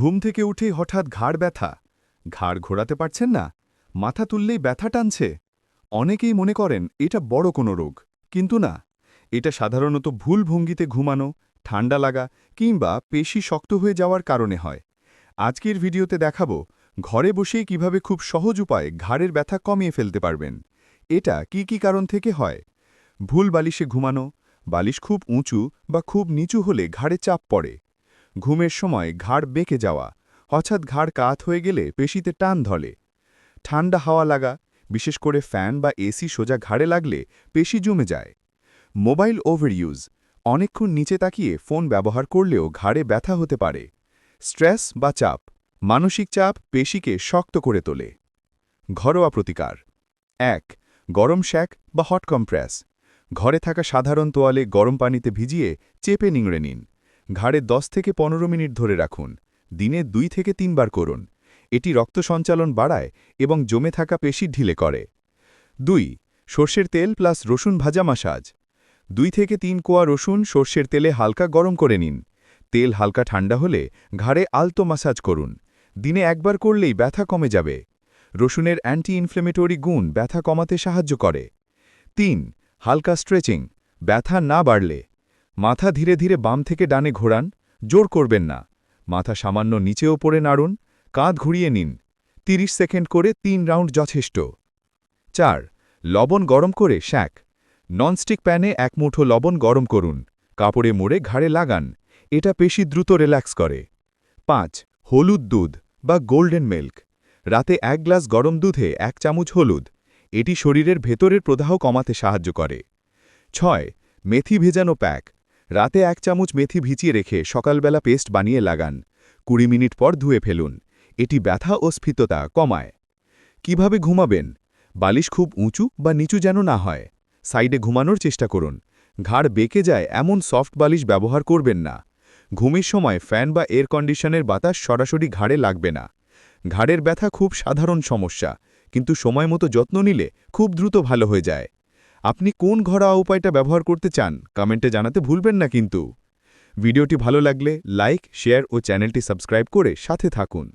ঘুম থেকে উঠেই হঠাৎ ঘাড় ব্যথা। ঘাড় ঘোরাতে পারছেন না। মাথা তুললেই ব্যথা টানছে। অনেকেই মনে করেন, এটা বড় কোনো রোগ। কিন্তু না, এটা সাধারণত ভুল ভঙ্গিতে ঘুমানো, ঠান্ডা লাগা কিংবা পেশি শক্ত হয়ে যাওয়ার কারণে হয়। আজকের ভিডিওতে দেখাবো, ঘরে বসেই কীভাবে খুব সহজ উপায়ে ঘাড়ের ব্যথা কমিয়ে ফেলতে পারবেন। এটা কি কি কারণ থেকে হয়? ভুল বালিশে ঘুমানো, বালিশ খুব উঁচু বা খুব নিচু হলে ঘাড়ে চাপ পড়ে। ঘুমের সময় ঘাড় বেঁকে যাওয়া, হঠাৎ ঘাড় কাত হয়ে গেলে পেশিতে টান ধলে ঠান্ডা হাওয়া লাগা, বিশেষ করে ফ্যান বা এসি সোজা ঘাড়ে লাগলে পেশি জমে যায়। মোবাইল ওভার ইউজ অনেকক্ষণ নিচে তাকিয়ে ফোন ব্যবহার করলেও ঘাড়ে ব্যথা হতে পারে। স্ট্রেস বা চাপ, মানসিক চাপ পেশিকে শক্ত করে তোলে। ঘরোয়া প্রতিকার। এক, গরম শ্যাক বা হট কম্প্রেস ঘরে থাকা সাধারণ তোয়ালে গরম পানিতে ভিজিয়ে চেপে নিংড়ে নিন। ঘাড়ে 10 থেকে পনেরো মিনিট ধরে রাখুন। দিনে দুই থেকে তিনবার করুন। এটি রক্ত সঞ্চালন বাড়ায় এবং জমে থাকা পেশি ঢিলে করে। দুই, সর্ষের তেল প্লাস রসুন ভাজা মাসাজ। দুই থেকে তিন কোয়া রসুন সর্ষের তেলে হালকা গরম করে নিন। তেল হালকা ঠান্ডা হলে ঘাড়ে আলতো মাসাজ করুন। দিনে একবার করলেই ব্যথা কমে যাবে। রসুনের অ্যান্টি ইনফ্লেমেটরি গুণ ব্যথা কমাতে সাহায্য করে। তিন, হালকা স্ট্রেচিং ব্যথা না বাড়লে মাথা ধীরে ধীরে বাম থেকে ডানে ঘোরান, জোর করবেন না। মাথা সামান্য নিচে ওপরে নাড়ুন, কাঁধ ঘুরিয়ে নিন। ৩০ সেকেন্ড করে তিন রাউন্ড যথেষ্ট। চার, লবণ গরম করে শ্যাক। ননস্টিক প্যানে এক মুঠো লবণ গরম করুন। কাপড়ে মুড়ে ঘাড়ে লাগান। এটা পেশি দ্রুত রিল্যাক্স করে। পাঁচ, হলুদ দুধ বা গোল্ডেন মিল্ক। রাতে এক গ্লাস গরম দুধে এক চামচ হলুদ। এটি শরীরের ভেতরের প্রদাহ কমাতে সাহায্য করে। ছয়, মেথি ভেজানো প্যাক। রাতে এক চামচ মেথি ভিজিয়ে রেখে সকালবেলা পেস্ট বানিয়ে লাগান। কুড়ি মিনিট পর ধুয়ে ফেলুন। এটি ব্যথা ও স্ফীততা কমায়। কীভাবে ঘুমাবেন? বালিশ খুব উঁচু বা নিচু যেন না হয়। সাইডে ঘুমানোর চেষ্টা করুন। ঘাড় বেঁকে যায় এমন সফট বালিশ ব্যবহার করবেন না। ঘুমের সময় ফ্যান বা এয়ার কন্ডিশনের বাতাস সরাসরি ঘাড়ে লাগবে না। ঘাড়ের ব্যথা খুব সাধারণ সমস্যা, কিন্তু সময় মতো যত্ন নিলে খুব দ্রুত ভালো হয়ে যায়। আপনি কোন ঘরোয়া উপায়টা ব্যবহার করতে চান, কমেন্টে জানাতে ভুলবেন না কিন্তু। ভিডিওটি ভালো লাগলে লাইক, শেয়ার ও চ্যানেলটি সাবস্ক্রাইব করে সাথে থাকুন।